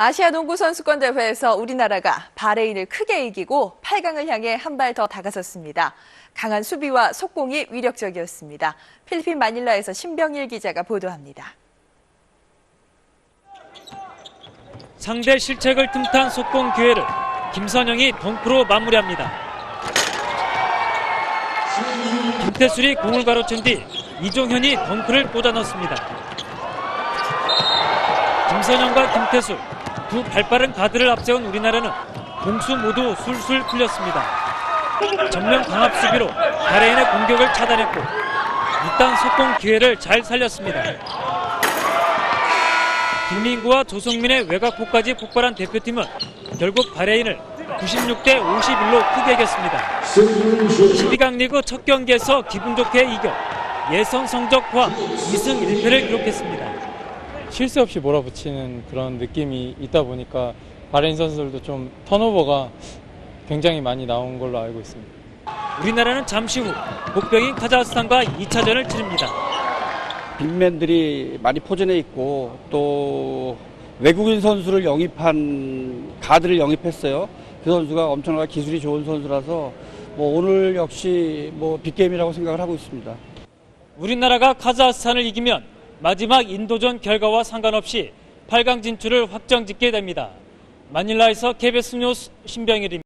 아시아 농구 선수권 대회에서 우리나라가 바레인을 크게 이기고 8강을 향해 한 발 더 다가섰습니다. 강한 수비와 속공이 위력적이었습니다. 필리핀 마닐라에서 신병일 기자가 보도합니다. 상대 실책을 틈탄 속공 기회를 김선영이 덩크로 마무리합니다. 김태술이 공을 가로챈 뒤 이종현이 덩크를 꽂아 넣습니다. 김선영과 김태술 두 발빠른 가드를 앞세운 우리나라는 공수 모두 술술 풀렸습니다. 전면 강압 수비로 바레인의 공격을 차단했고 일단 속공 기회를 잘 살렸습니다. 김민구와 조성민의 외곽포까지 폭발한 대표팀은 결국 바레인을 96대 51로 크게 이겼습니다. 12강 리그 첫 경기에서 기분 좋게 이겨 예선 성적 포함 2승 1패를 기록했습니다. 실수 없이 몰아붙이는 그런 느낌이 있다 보니까 바레인 선수들도 좀 턴오버가 굉장히 많이 나온 걸로 알고 있습니다. 우리나라는 잠시 후 복병인 카자흐스탄과 2차전을 치릅니다. 빅맨들이 많이 포진해 있고 또 외국인 선수를 영입한 가드를 영입했어요. 그 선수가 엄청나게 기술이 좋은 선수라서 뭐 오늘 역시 뭐 빅게임이라고 생각을 하고 있습니다. 우리나라가 카자흐스탄을 이기면 마지막 인도전 결과와 상관없이 8강 진출을 확정짓게 됩니다. 마닐라에서 KBS 뉴스 신병일입니다.